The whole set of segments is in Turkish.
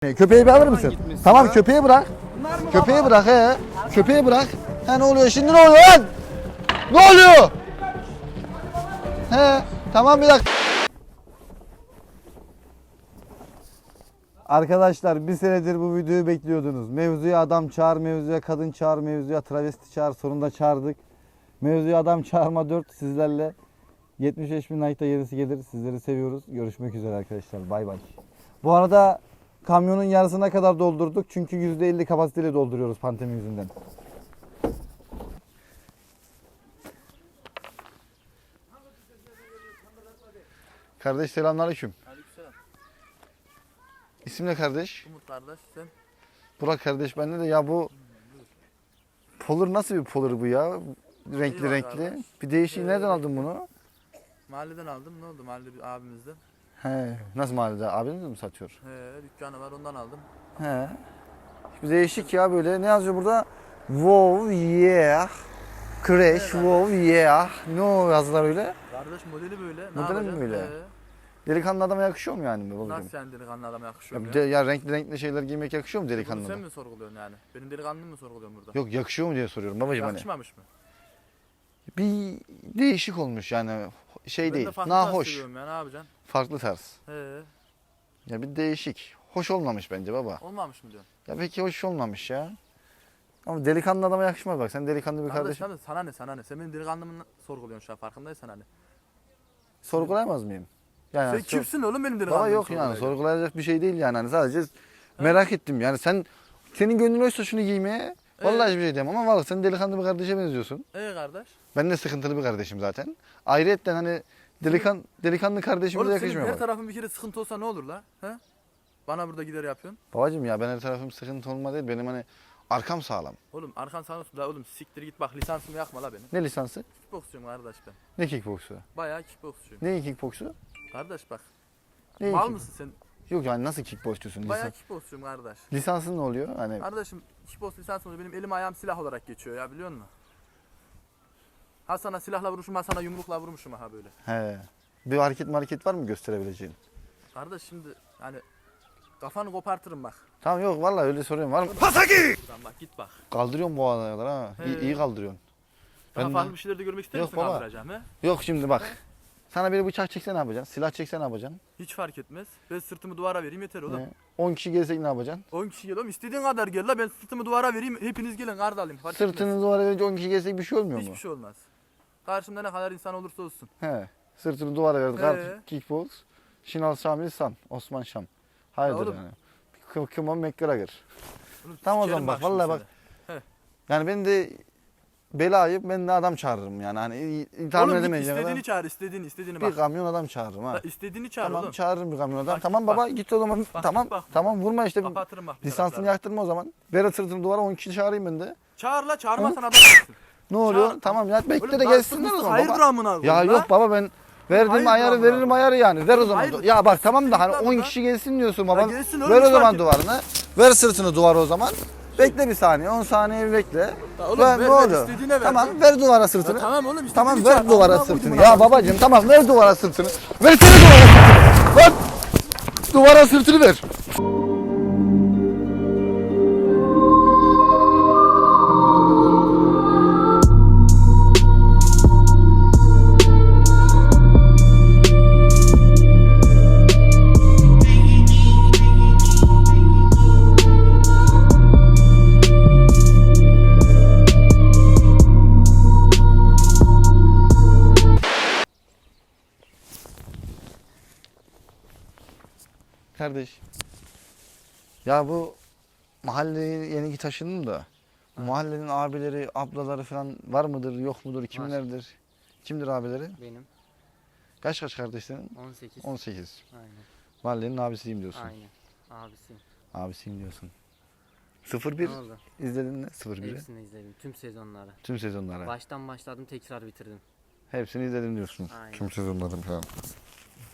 Köpeği bir alır mısın? Tamam köpeği bırak. Köpeği bırak he. Köpeği bırak. Ha ne oluyor şimdi ne oluyor lan? Ne oluyor? He tamam bir dakika. Arkadaşlar bir senedir bu videoyu bekliyordunuz. Mevzuya adam çağır, mevzuya kadın çağır, mevzuya travesti çağır. Sonunda çağırdık. Mevzuya adam çağırma 4 sizlerle. 75 bin like'da gerisi gelir. Sizleri seviyoruz. Görüşmek üzere arkadaşlar. Bay bay. Bu arada kamyonun yarısına kadar doldurduk. Çünkü %50 kapasiteyle dolduruyoruz pandemi yüzünden. Kardeş selamünaleyküm. Aleykümselam. İsim ne kardeş? Umut kardeş sen. Burak kardeş bende de ya bu Polar nasıl bir polar bu ya? Renkli renkli. kardeş. Bir değişik Ee, nereden aldın bunu? Mahalleden aldım. Ne oldu? Mahalle bir abimizden. He, nasıl mahallede? Abiniz mi satıyor? He, dükkanı var ondan aldım. He. Değişik ya böyle. Ne yazıyor burada? Wow yeah. Crash wow yeah. Ne o yazılar öyle? Kardeş modeli böyle. Ne Modeli mi yapacaksın? böyle? He. Delikanlı adama yakışıyor mu yani bu babacığım? Nasıl yani delikanlı adama yakışıyor Ya, ya? bir de, ya renkli renkli şeyler giymek yakışıyor mu Bunu delikanlı sen adama? mi sorguluyorsun yani? Benim delikanlımı mı sorguluyorsun burada? Yok yakışıyor mu diye soruyorum babacığım hani. Yakışmamış mı? Bir değişik olmuş yani şey ben değil. de farklı tarz Nahoş. seviyorum ya ne yapacaksın? Farklı tarz. He. Ya bir değişik. Hoş olmamış bence baba. Olmamış mı diyorsun? Ya peki hoş olmamış ya. Ama delikanlı adama yakışmaz bak. Sen delikanlı bir Kardeş kardeşim. sana, sana ne sana ne? Sen benim delikanlımı sorguluyorsun şu an farkındaysan hani. Sorgulayamaz mıyım? Yani Sen sor- kimsin oğlum benim delikanlımı Baba yok yani sorgulayacak? sorgulayacak bir şey değil yani. Hani sadece merak ettim. Yani sen senin gönlün oysa şunu giymeye vallahi hiçbir şey diyemem ama valla sen delikanlı bir kardeşe benziyorsun. Ee kardeş. Ben de sıkıntılı bir kardeşim zaten. Ayrıyetten hani delikan, delikanlı kardeşimize Oğlum senin yakışmıyor her bak. tarafın bir kere sıkıntı olsa ne olur la? He? Bana burada gider yapıyorsun. Babacım ya ben her tarafım sıkıntı olma değil. Benim hani arkam sağlam. Oğlum arkan sağ olsun. La oğlum siktir git bak lisansımı yakma la benim. Ne lisansı? Kickboksçuyum kardeş ben. Ne kickboksu? Bayağı kickboksçuyum. Ne kickboksu? Kardeş bak. Ne mal kick- mısın sen? Yok yani nasıl kickboksçusun? Bayağı Lisans, kickboksçuyum kardeş. lisansın ne oluyor? Hani Kardeşim kickboks lisansım. Benim elim ayağım silah olarak geçiyor ya biliyor musun? Ha sana silahla vurmuşum ha sana yumrukla vurmuşum ha böyle. he. Bir hareket hareket var mı gösterebileceğin? Kardeş şimdi hani kafanı kopartırım bak. Tamam yok vallahi öyle soruyorum var mı? Buradan bak git bak. Kaldırıyorsun bu aralar ha. İyi, He. iyi kaldırıyorsun. Daha Ben de- farklı bir şeyler de görmek ister Yok misin baba. kaldıracağım he? Yok şimdi bak. Sana bir bıçak çekse ne yapacaksın? Silah çekse ne yapacaksın? Hiç fark etmez. Ben sırtımı duvara vereyim yeter oğlum. He. 10 kişi gelsek ne yapacaksın? 10 kişi gel oğlum istediğin kadar gel la ben sırtımı duvara vereyim hepiniz gelin kard alayım fark etmez. Sırtını duvara verince 10 kişi gelsek bir şey olmuyor mu? Hiçbir şey olmaz. Karşımda ne kadar insan olursa olsun. He. Sırtını duvara verdik. He. Kart, kickbox. Şinal Şamil San. Osman Şam. Hayırdır oğlum. yani. Kım Kımon McGregor. Tamam o zaman bak, vallahi bak. seni. Yani ben de belayı ben de adam çağırırım yani. Hani tahmin Oğlum git edemeyeceğim istediğini çağır istediğini istediğini Bir bak. kamyon adam çağırırım ha. Ha, istediğini çağır Tamam oğlum. çağırırım bir kamyon adam. Bak, tamam bak. baba git o zaman. Bak, tamam bak. tamam vurma işte. Kapatırım bak. bir Lisansını yaktırma o zaman. Ver sırtını duvara 10 kişi çağırayım ben de. Çağır la çağırmasan adam. Ne oluyor? Tamam ya bekle de gelsinler o zaman hayırdır baba. amına Ya koyayım la? yok baba ben verdiğim hayırdır ayarı veririm ayarı yani. Ver o zaman. hayırdır? Ya bak tamam da hani Siktir 10 lan kişi gelsin diyorsun baba. gelsin oğlum, Ver o hiç zaman fark duvarını. Ver sırtını duvara o zaman. Bekle bir saniye 10 saniye bir bekle. Ya oğlum, Ver, ver, ver, istediğine ver. Tamam ver duvara Ya sırtını. tamam oğlum istediğini Tamam çağır. ver duvara Amına sırtını. Ya babacığım tamam ver duvara sırtını. Versene duvara sırtını. Ver. Duvara sırtını ver. Kardeş. Ya bu mahalleye yeni taşındım da. Bu mahallenin abileri, ablaları falan var mıdır, yok mudur, kimlerdir? Kimdir abileri? Benim Kaç kaç kardeşlerin? 18. 18. Aynen. Mahallenin abisiyim diyorsun. Aynen. Abisiyim. Abisiyim diyorsun. 01 Ne oldu? izledin mi? 01'i. Hepsini izledim. Tüm sezonları. Tüm sezonları. Baştan başladım tekrar bitirdim. Hepsini izledim diyorsun. Aynen. Tüm sezonlarım falan.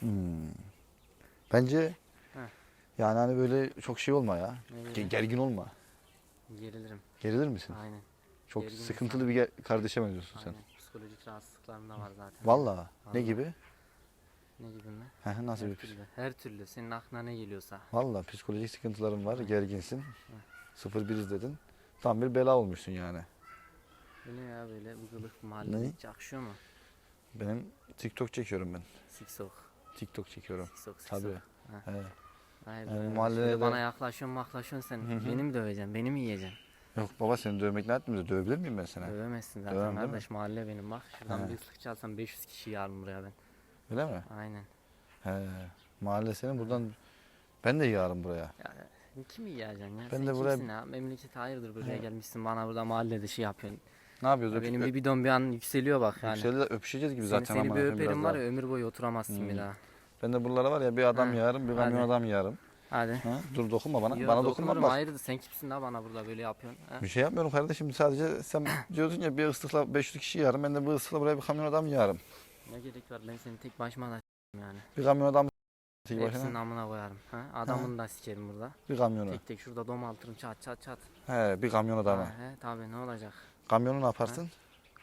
Hmm. Bence. Yani hani böyle çok şey olma ya. Ge- Gergin olma. Gerilirim. Gerilir misin? Aynen. Çok gergin sıkıntılı bir ge- kardeşe benziyorsun sen. Aynen. Psikolojik rahatsızlıklarım da var zaten. Vallahi ne Vallahi. gibi? Ne gibi mi? Heh, Nasıl Her bir türlü. Her türlü. Senin aklına ne geliyorsa. Valla psikolojik sıkıntılarım var. Gerginsin. 01 izledin. Tam bir bela olmuşsun yani. Bu ne ya böyle bıgılık mahalle Ne? çakışıyor mu? Benim TikTok çekiyorum ben. Siksok. TikTok çekiyorum. Siksok siksok. Tabii. He. Hayır, Yani mahallede de- bana yaklaşıyorsun maklaşıyorsun sen. Beni mi döveceksin? Beni mi yiyeceksin? Yok baba seni dövmek ne etmiyor? Dövebilir miyim ben seni? Dövemezsin Dövemem, zaten değil mi? kardeş mahalle benim bak. Şuradan He. bir ıslık çalsam 500 kişi yarım buraya ben. Öyle mi? Aynen. He. Mahalle senin buradan ben de yağarım buraya. Ya kimi yiyeceksin ya? Ben sen de buraya- kimsin ya? Memleket hayırdır buraya gelmişsin bana burada mahalle dışı yapıyorsun. Ne yapıyoruz? Benim bir bidon bir an yükseliyor bak yani. Yükseldi de öpüşeceğiz gibi Seni, zaten. seni aman bir efendim öperim biraz var daha. ya ömür boyu oturamazsın bir Hmm. daha. Ben de buralara var ya bir adam Ha, yarım, bir kamyon hadi. adam yarım. Hadi. Ha? Dur dokunma bana. Yo, bana dokunma dokunurum, bak. Hayırdır sen kimsin la bana burada böyle yapıyorsun? ha? Bir şey yapmıyorum kardeşim. Sadece sen diyorsun ya bir ıslıkla 500 kişi yarım. Ben de bir ıslıkla buraya bir kamyon adam yarım. Ne gerek var ben seni tek başıma da s**eyim yani. Bir kamyon adam tek Hepsinin başına. amına koyarım. Ha? Adamını da sikerim burada. Bir kamyonu. Tek tek şurada dom altırım çat çat çat. He bir kamyon adamı. Ha, he tabi ne olacak? Kamyonu ne yaparsın?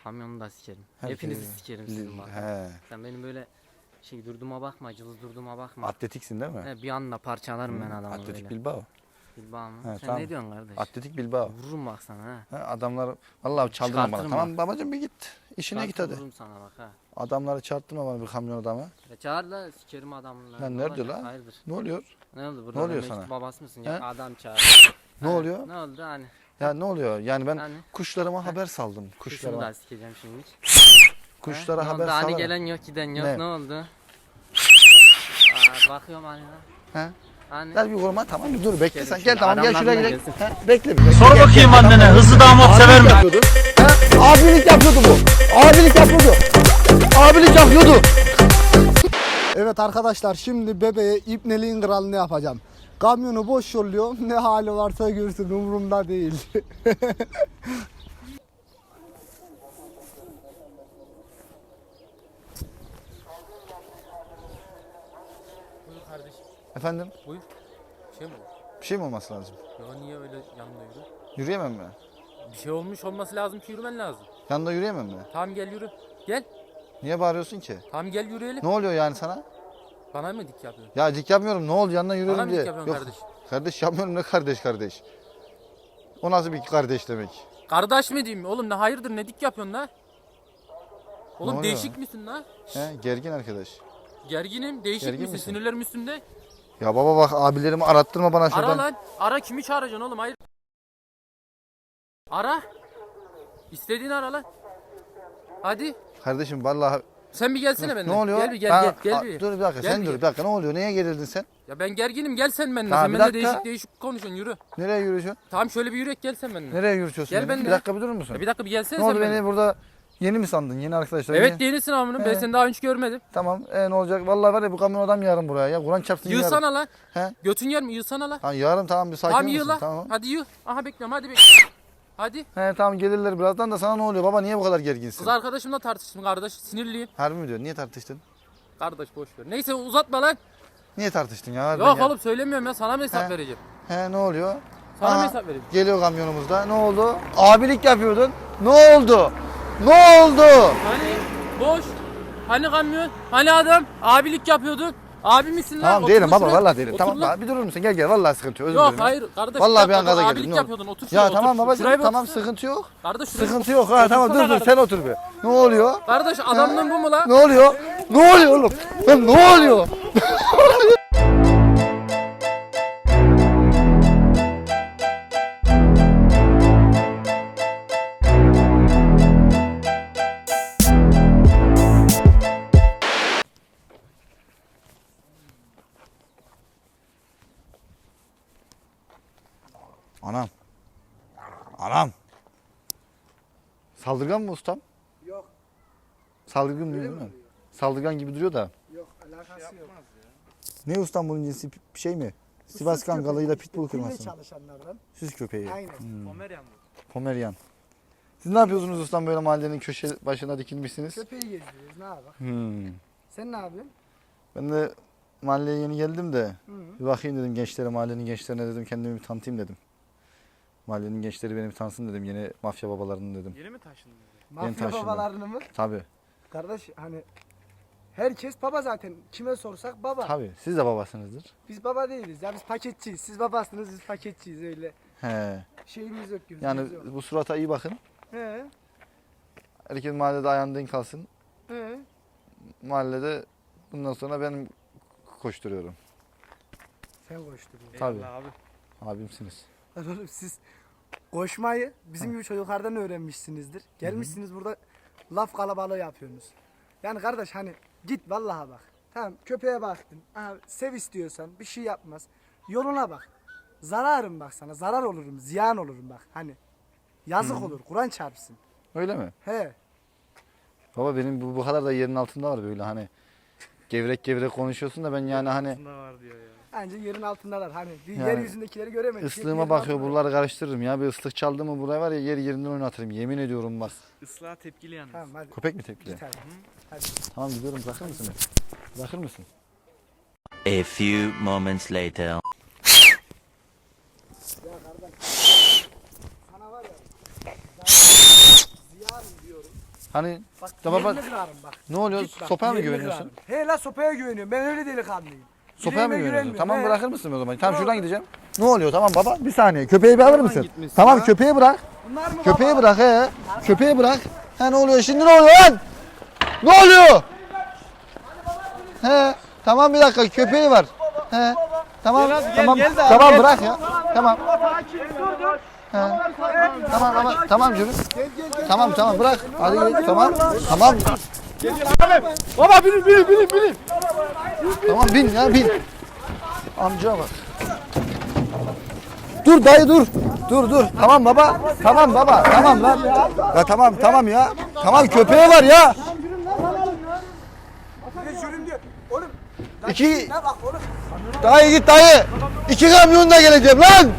Kamyonu da sikerim. Hepinizi sikerim sizin bak. He. Sen benim böyle şey durduğuma bakma, cılız durduğuma bakma. Atletiksin değil mi? He, bir anda parçalarım ben adamı Atletik böyle. Bilbao. Bilbao mu? He, Sen tamam. ne diyorsun kardeş? Atletik Bilbao. Vururum bak sana ha. He, adamlar vallahi çaldırma bana. Çıkartırım Tamam babacığım bir git. İşine git hadi. Vururum sana bak ha. Adamları çarptırma bana bir kamyon adamı. Ya çağır da sikerim adamını. Lan Ne nerede olacak? la? Hayırdır? Ne oluyor? Ne oldu burada? Ne oluyor sana? babası mısın? He? Ya adam çağır. Ne oluyor? Ne oldu hani? Ya ne oluyor? Yani ben Hani? kuşlarıma haber saldım. Kuşunu Kuşlara. da sikeceğim şimdi. Kuşlara He? haber ne oldu? Hani gelen yok giden yok Ne? ne, oldu? Aa, bakıyorum hani lan. He? Hani? Gel bir vurma tamam bir dur bekle sen gel tamam gel şuraya gidelim. He, bekle bir. Sor bakayım annene hızlı damat sever mi? Yapıyordu. He, abilik yapıyordu bu. Abilik yapıyordu. Abilik yapıyordu. Evet arkadaşlar şimdi bebeğe ipneliğin kralını yapacağım. Kamyonu boş yolluyor. Ne hali varsa görsün umurumda değil. Buyur kardeşim. Efendim Buyur. Şey mi oldu? bir şey mi olması lazım? Ya niye öyle yanında yürü? Yürüyemem mi? Bir şey olmuş olması lazım ki yürümen lazım. Yanında yürüyemem mi? Tamam gel yürü. Gel. Niye bağırıyorsun ki? Tamam gel yürüyelim. Ne oluyor yani sana? Bana mı dik yapıyorsun? Ya dik yapmıyorum ne oldu yanına Bana yürüyorum mı diye. dik yapıyorsun Yok kardeş? kardeş yapmıyorum ne kardeş kardeş. O nasıl bir kardeş demek? Kardeş mi diyeyim? Oğlum ne hayırdır ne dik yapıyorsun la? Oğlum oluyor? değişik misin la? He, gergin arkadaş. Gerginim. Değişik Gergin misin? misin? Sinirlerim üstünde. Ya baba bak abilerimi arattırma bana şuradan. Ara lan. Ara kimi çağıracaksın oğlum? Hayır. Ara. İstediğini ara lan. Hadi. Kardeşim vallahi Sen bir gelsene ne benden. oluyor? Gel bir gel Ha, gel. Gel a- bir. Dur bir dakika Gel sen bir dur gel. bir dakika ne oluyor? Neye gerildin sen? Ya ben gerginim gel sen benimle. Tamam, sen bir benimle dakika. değişik değişik konuşuyorsun yürü. Nereye yürüyorsun? Tamam şöyle bir yürek gel sen benimle. Nereye yürütüyorsun Gel beni? benimle. Bir dakika bir durur musun? Ya bir dakika bir gelsene ne oldu sen beni benimle. burada yeni mi sandın? Yeni arkadaşlar. Evet yeni- yenisin amına. Ben He. seni daha önce görmedim. Tamam e, ne olacak? Vallahi var ya bu kamyon adam yarın buraya ya. Kur'an çarpsın yarın. Yığsana lan. He? Götün yer mi? Yığsana lan. Ha, yarın tamam bir sakin Tamam yığ lan. Tamam. Hadi yığ. Aha bekliyorum hadi bekliyorum. Hadi. He tamam gelirler birazdan da sana ne oluyor? Baba niye bu kadar gerginsin? Kız arkadaşımla tartıştım kardeş. Sinirliyim. Harbi mi diyor? Niye tartıştın? Kardeş boş ver. Neyse uzatma lan. Niye tartıştın ya? Harbiden Yok ya. oğlum söylemiyorum ya. Sana mı hesap He. vereceğim? He ne oluyor? Sana Aha, mı hesap vereceğim? Geliyor kamyonumuzda. Ne oldu? Abilik yapıyordun. Ne oldu? Ne oldu? Hani boş. Hani kamyon? Hani adam? Abilik yapıyordun. Abi misin lan? Tamam değilim baba vallahi değilim. Tamam lan. bir durur musun? Gel gel vallahi sıkıntı yok. Özür Yok dilerim. hayır kardeş. Vallahi bir an gaza Abilik geldim. oldu? yapıyordun. Otur şuraya Ya otur. tamam babacığım Şuraya bir tamam otursana. sıkıntı yok. Kardeş şuraya Sıkıntı yok ha tamam dur dur sen otur bir. Ne oluyor? Kardeş adamlığın bu mu lan? Ne oluyor? Ne oluyor oğlum? Lan ne oluyor? Saldırgan mı ustam? Yok. Saldırgan değil mi? Saldırgan gibi duruyor da. Yok alakası yok. Ne ustam bunun cinsi bir şey mi? Sivas Kangalıyla pitbull kırması. çalışanlardan. Süs köpeği. Aynen. Pomeryan. Siz ne yapıyorsunuz ustam böyle mahallenin köşe başına dikilmişsiniz? Köpeği gezdiriyoruz ne yapalım? Hmm. Sen ne yapıyorsun? Ben de mahalleye yeni geldim de Hı. bir bakayım dedim gençlere mahallenin gençlerine dedim kendimi bir tanıtayım dedim. Mahallenin gençleri beni bir tanısın dedim yeni mafya babalarını dedim. Yeni mi taşındın? Mafya taşındım. babalarını mı? Tabi. Kardeş hani Herkes baba zaten. Kime sorsak baba. Tabii siz de babasınızdır. Biz baba değiliz ya biz paketçiyiz. Siz babasınız biz paketçiyiz öyle. He. Şeyimiz yok gözümüz Yani yok. bu surata iyi bakın. He. Herkes mahallede ayağını denk kalsın. He. Mahallede bundan sonra ben koşturuyorum. Sen koşturuyorsun. Tabii. Abimsiniz. Lan oğlum siz koşmayı bizim gibi çocuklardan öğrenmişsinizdir. Gelmişsiniz burada laf kalabalığı yapıyorsunuz. Yani kardeş hani git vallaha bak. Tamam köpeğe baktın. Aha, sev istiyorsan bir şey yapmaz. Yoluna bak. Zararım bak sana. Zarar olurum. Ziyan olurum bak. Hani yazık olur. Kur'an çarpsın. Öyle mi? He. Baba benim bu, bu kadar da yerin altında var böyle hani gevrek gevrek konuşuyorsun da ben yani hani Bence yerin altındalar. Hani bir Yani yeryüzündekileri göremedik. ıslığıma Yerin bakıyor altında. buraları karıştırırım ya bir ıslık çaldı mı buraya var ya yer yerinden oynatırım yemin ediyorum bak. Islığa tepkili yalnız. Tamam hadi. Köpek mi tepkili? Hadi. Tamam gidiyorum bırakır mısın beni? Bırakır mısın? A few moments later. Sana var ya. Ziyanım diyorum. Hani Bak Tamam, yerini bak. kırarım bak. ne oluyor Git bak, sopaya mı yerini güveniyorsun? kırarım. He la sopaya güveniyorum. Ben öyle delikanlıyım. Sopaya mı güveniyorsun? Tamam he. bırakır mısın o zaman? Tamam şuradan gideceğim. Ne oluyor tamam baba bir saniye köpeği bir alır mısın? Tamam köpeği bırak. Bunlar mı Köpeği baba? bırak he. Köpeği bırak. Ha ne oluyor şimdi ne oluyor lan? Ne oluyor? He. Tamam bir dakika köpeği var. He. Tamam tamam tamam bırak ya. Tamam. He. Tamam tamam tamam canım. Tamam tamam bırak. Hadi gidelim tamam. Tamam. Baba binin binin binin binin. Tamam bin ya bin. Amca bak. Dur dayı dur. Dur dur. Tamam baba. Tamam baba. Tamam lan. Ya tamam tamam ya. Tamam köpeği var ya. İki dayı git dayı. İki kamyonla geleceğim lan.